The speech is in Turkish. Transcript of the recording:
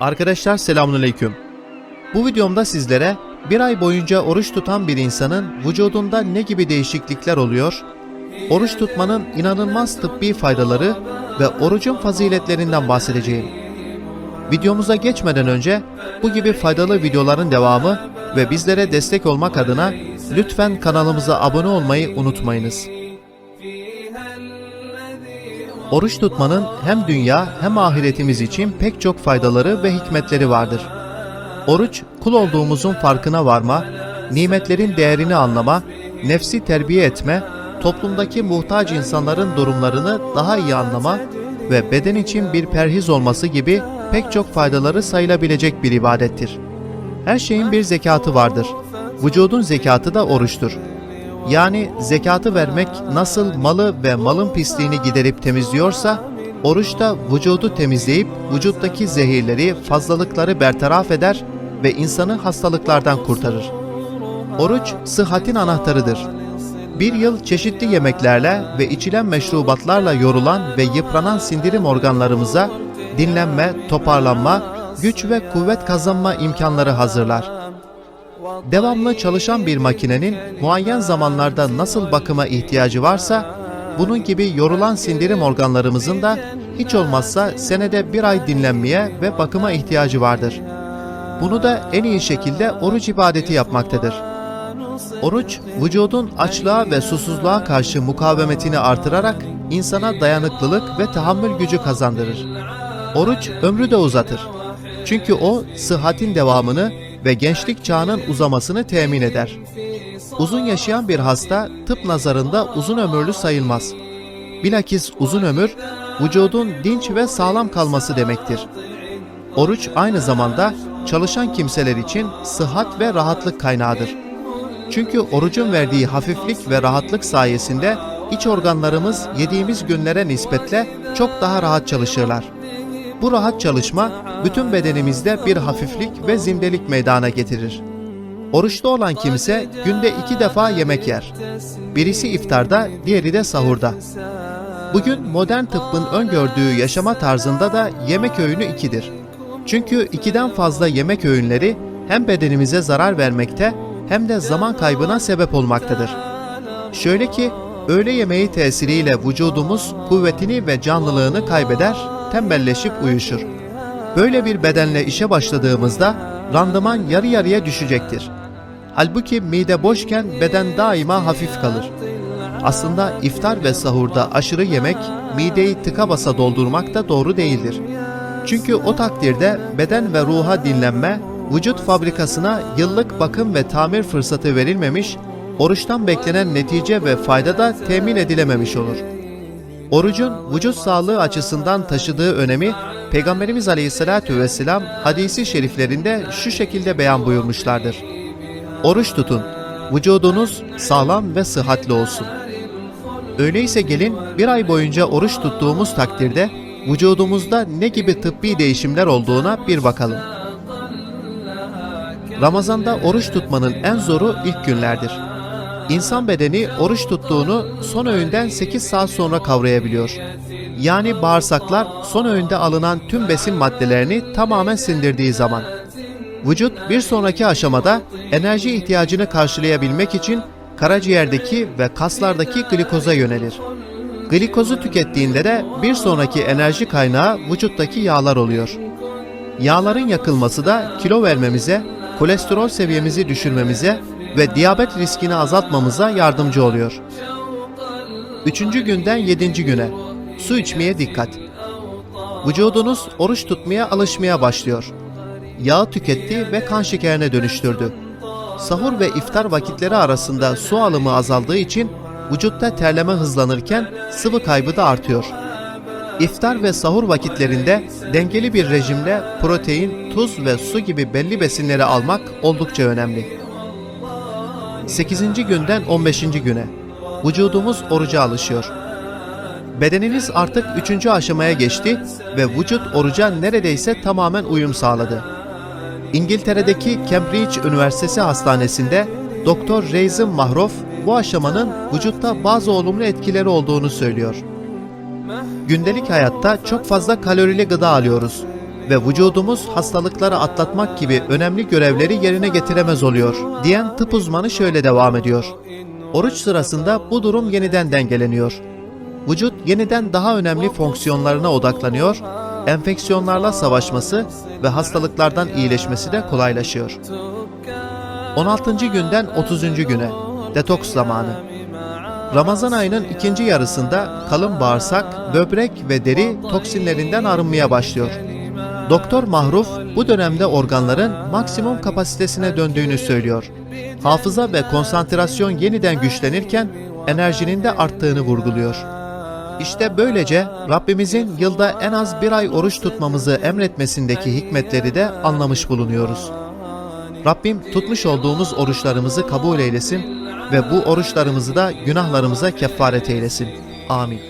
Arkadaşlar selamünaleyküm. Bu videomda sizlere bir ay boyunca oruç tutan bir insanın vücudunda ne gibi değişiklikler oluyor, oruç tutmanın inanılmaz tıbbi faydaları ve orucun faziletlerinden bahsedeceğim. Videomuza geçmeden önce bu gibi faydalı videoların devamı ve bizlere destek olmak adına lütfen kanalımıza abone olmayı unutmayınız. Oruç tutmanın hem dünya hem ahiretimiz için pek çok faydaları ve hikmetleri vardır. Oruç, kul olduğumuzun farkına varma, nimetlerin değerini anlama, nefsi terbiye etme, toplumdaki muhtaç insanların durumlarını daha iyi anlama ve beden için bir perhiz olması gibi pek çok faydaları sayılabilecek bir ibadettir. Her şeyin bir zekatı vardır. Vücudun zekatı da oruçtur. Yani zekatı vermek nasıl malı ve malın pisliğini giderip temizliyorsa, oruç da vücudu temizleyip vücuttaki zehirleri, fazlalıkları bertaraf eder ve insanı hastalıklardan kurtarır. Oruç sıhhatin anahtarıdır. Bir yıl çeşitli yemeklerle ve içilen meşrubatlarla yorulan ve yıpranan sindirim organlarımıza dinlenme, toparlanma, güç ve kuvvet kazanma imkanları hazırlar. Devamlı çalışan bir makinenin muayyen zamanlarda nasıl bakıma ihtiyacı varsa, bunun gibi yorulan sindirim organlarımızın da hiç olmazsa senede bir ay dinlenmeye ve bakıma ihtiyacı vardır. Bunu da en iyi şekilde oruç ibadeti yapmaktadır. Oruç, vücudun açlığa ve susuzluğa karşı mukavemetini artırarak insana dayanıklılık ve tahammül gücü kazandırır. Oruç ömrü de uzatır. Çünkü o sıhhatin devamını ve gençlik çağının uzamasını temin eder. Uzun yaşayan bir hasta tıp nazarında uzun ömürlü sayılmaz. Bilakis uzun ömür vücudun dinç ve sağlam kalması demektir. Oruç aynı zamanda çalışan kimseler için sıhhat ve rahatlık kaynağıdır. Çünkü orucun verdiği hafiflik ve rahatlık sayesinde iç organlarımız yediğimiz günlere nispetle çok daha rahat çalışırlar. Bu rahat çalışma bütün bedenimizde bir hafiflik ve zimdelik meydana getirir. Oruçlu olan kimse günde iki defa yemek yer. Birisi iftarda, diğeri de sahurda. Bugün modern tıbbın öngördüğü yaşama tarzında da yemek öğünü ikidir. Çünkü ikiden fazla yemek öğünleri hem bedenimize zarar vermekte hem de zaman kaybına sebep olmaktadır. Şöyle ki öğle yemeği tesiriyle vücudumuz kuvvetini ve canlılığını kaybeder, tembelleşip uyuşur. Böyle bir bedenle işe başladığımızda randıman yarı yarıya düşecektir. Halbuki mide boşken beden daima hafif kalır. Aslında iftar ve sahurda aşırı yemek mideyi tıka basa doldurmak da doğru değildir. Çünkü o takdirde beden ve ruha dinlenme, vücut fabrikasına yıllık bakım ve tamir fırsatı verilmemiş, oruçtan beklenen netice ve fayda da temin edilememiş olur. Orucun vücut sağlığı açısından taşıdığı önemi Peygamberimiz Aleyhisselatü Vesselam hadisi şeriflerinde şu şekilde beyan buyurmuşlardır. Oruç tutun, vücudunuz sağlam ve sıhhatli olsun. Öyleyse gelin bir ay boyunca oruç tuttuğumuz takdirde vücudumuzda ne gibi tıbbi değişimler olduğuna bir bakalım. Ramazanda oruç tutmanın en zoru ilk günlerdir. İnsan bedeni oruç tuttuğunu son öğünden 8 saat sonra kavrayabiliyor. Yani bağırsaklar son öğünde alınan tüm besin maddelerini tamamen sindirdiği zaman. Vücut bir sonraki aşamada enerji ihtiyacını karşılayabilmek için karaciğerdeki ve kaslardaki glikoza yönelir. Glikozu tükettiğinde de bir sonraki enerji kaynağı vücuttaki yağlar oluyor. Yağların yakılması da kilo vermemize, kolesterol seviyemizi düşürmemize ve diyabet riskini azaltmamıza yardımcı oluyor. Üçüncü günden yedinci güne su içmeye dikkat. Vücudunuz oruç tutmaya alışmaya başlıyor. Yağı tüketti ve kan şekerine dönüştürdü. Sahur ve iftar vakitleri arasında su alımı azaldığı için vücutta terleme hızlanırken sıvı kaybı da artıyor. İftar ve sahur vakitlerinde dengeli bir rejimle protein, tuz ve su gibi belli besinleri almak oldukça önemli. 8. günden 15. güne vücudumuz oruca alışıyor. Bedeniniz artık 3. aşamaya geçti ve vücut oruca neredeyse tamamen uyum sağladı. İngiltere'deki Cambridge Üniversitesi Hastanesi'nde Doktor Reizin Mahrof bu aşamanın vücutta bazı olumlu etkileri olduğunu söylüyor. Gündelik hayatta çok fazla kalorili gıda alıyoruz ve vücudumuz hastalıkları atlatmak gibi önemli görevleri yerine getiremez oluyor diyen tıp uzmanı şöyle devam ediyor. Oruç sırasında bu durum yeniden dengeleniyor. Vücut yeniden daha önemli fonksiyonlarına odaklanıyor, enfeksiyonlarla savaşması ve hastalıklardan iyileşmesi de kolaylaşıyor. 16. günden 30. güne detoks zamanı. Ramazan ayının ikinci yarısında kalın bağırsak, böbrek ve deri toksinlerinden arınmaya başlıyor. Doktor Mahruf bu dönemde organların maksimum kapasitesine döndüğünü söylüyor. Hafıza ve konsantrasyon yeniden güçlenirken enerjinin de arttığını vurguluyor. İşte böylece Rabbimizin yılda en az bir ay oruç tutmamızı emretmesindeki hikmetleri de anlamış bulunuyoruz. Rabbim tutmuş olduğumuz oruçlarımızı kabul eylesin ve bu oruçlarımızı da günahlarımıza kefaret eylesin. Amin.